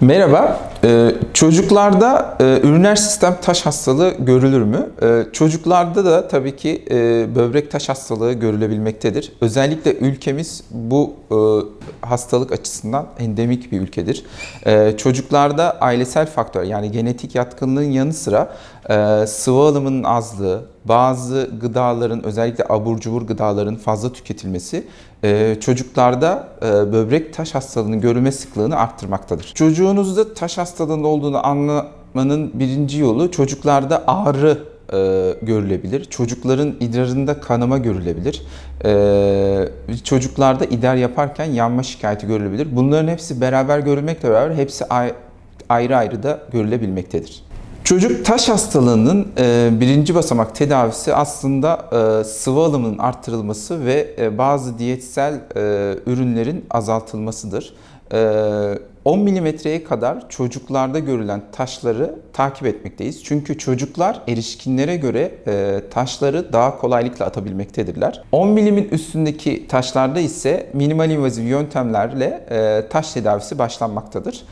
Merhaba. Ee, çocuklarda e, üriner sistem taş hastalığı görülür mü? Ee, çocuklarda da tabii ki e, böbrek taş hastalığı görülebilmektedir. Özellikle ülkemiz bu e, hastalık açısından endemik bir ülkedir. Ee, çocuklarda ailesel faktör yani genetik yatkınlığın yanı sıra sıvı alımının azlığı, bazı gıdaların özellikle abur cubur gıdaların fazla tüketilmesi e, çocuklarda e, böbrek taş hastalığının görülme sıklığını arttırmaktadır. Çocuğunuzda taş hastalığının olduğunu anlamanın birinci yolu çocuklarda ağrı e, görülebilir. Çocukların idrarında kanama görülebilir. Çocuklarda idrar yaparken yanma şikayeti görülebilir. Bunların hepsi beraber görülmekle beraber hepsi ay- ayrı ayrı da görülebilmektedir. Çocuk taş hastalığının e, birinci basamak tedavisi aslında e, sıvı alımının arttırılması ve e, bazı diyetsel ürünlerin azaltılmasıdır. E, 10 milimetreye kadar çocuklarda görülen taşları takip etmekteyiz. Çünkü çocuklar erişkinlere göre e, taşları daha kolaylıkla atabilmektedirler. 10 milimin üstündeki taşlarda ise minimal invazif yöntemlerle e, taş tedavisi başlanmaktadır.